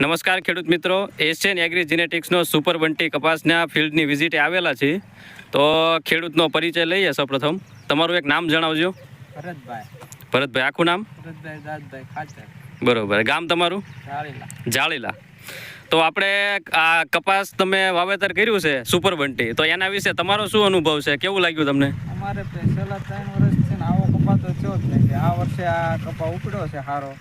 નમસ્કાર ખેડૂત મિત્રો એશિયન એગ્રી જીનેટિક્સનો સુપર બંટી કપાસના ફિલ્ડની વિઝિટે આવેલા છે તો ખેડૂતનો પરિચય લઈએ સૌપ્રથમ. તમારું એક નામ જણાવજો. ભરતભાઈ. ભરતભાઈ આખું નામ? બરોબર. ગામ તમારું? જાળીલા. તો આપણે આ કપાસ તમે વાવેતર કર્યું છે સુપર બંટી. તો એના વિશે તમારો શું અનુભવ છે? કેવું લાગ્યું તમને? અમારે છેલ્લા ત્રણ વર્ષ છે આવો કપાસ તો થયો જ નહીં આ વર્ષે આ કપા ઉપડ્યો છે સારો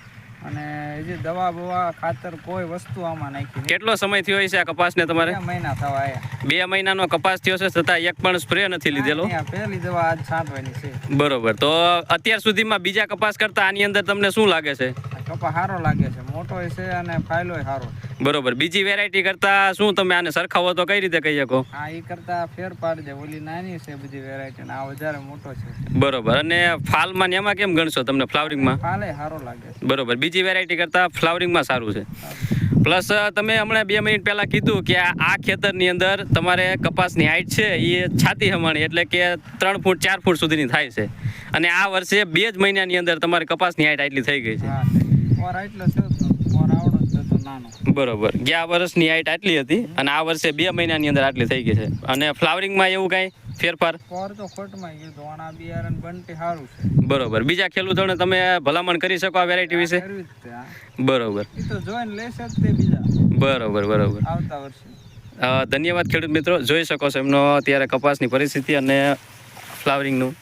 અને જે દવા બવા ખાતર કોઈ વસ્તુ આમાં નાખી. કેટલો સમય થયો છે આ કપાસને તમારે? બે મહિના થવા આવ્યા બે મહિનાનો કપાસ થયો છે છતાં એક પણ સ્પ્રે નથી લીધેલો? પહેલી દવા આજ છાંટવાની છે. બરોબર. તો અત્યાર સુધીમાં બીજા કપાસ કરતા આની અંદર તમને શું લાગે છે? કપા સારો લાગે છે. મોટો છે અને ફાયલો સારો બરોબર. બીજી વેરાયટી કરતા શું તમે આને સરખાવો તો કઈ રીતે કહી? શકો હા એ કરતા ફેર પાડજે ઓલી નાની છે બધી વેરાયટી આ વધારે મોટો છે. બરોબર. અને ફાલમાં ને એમાં કેમ ગણશો તમને ફ્લાવરિંગમાં? ફાલે સારો લાગે છે. બરોબર. બીજી વેરાયટી કરતા ફ્લાવરિંગમાં સારું છે. પ્લસ તમે હમણાં બે મિનિટ પહેલા કીધું કે આ આ ખેતરની અંદર તમારે કપાસની હાઈટ છે એ છાતી હમાણી એટલે કે ત્રણ ફૂટ ચાર ફૂટ સુધીની થાય છે. અને આ વર્ષે બે જ મહિનાની અંદર તમારી કપાસની હાઈટ આટલી થઈ ગઈ છે. બરોબર. ગયા વર્ષની હાઈટ આટલી હતી અને આ વર્ષે બે મહિનાની અંદર આટલી થઈ ગઈ છે. અને ફ્લાવરિંગમાં એવું કાંઈ ફેરફાર? બરોબર. બીજા ખેડૂતોને તમે ભલામણ કરી શકો આ વેરાયટી વિશે. બરોબર. બરોબર બરોબર. ધન્યવાદ ખેડૂત મિત્રો. જોઈ શકો છો એમનો અત્યારે કપાસની પરિસ્થિતિ અને ફ્લાવરિંગનું.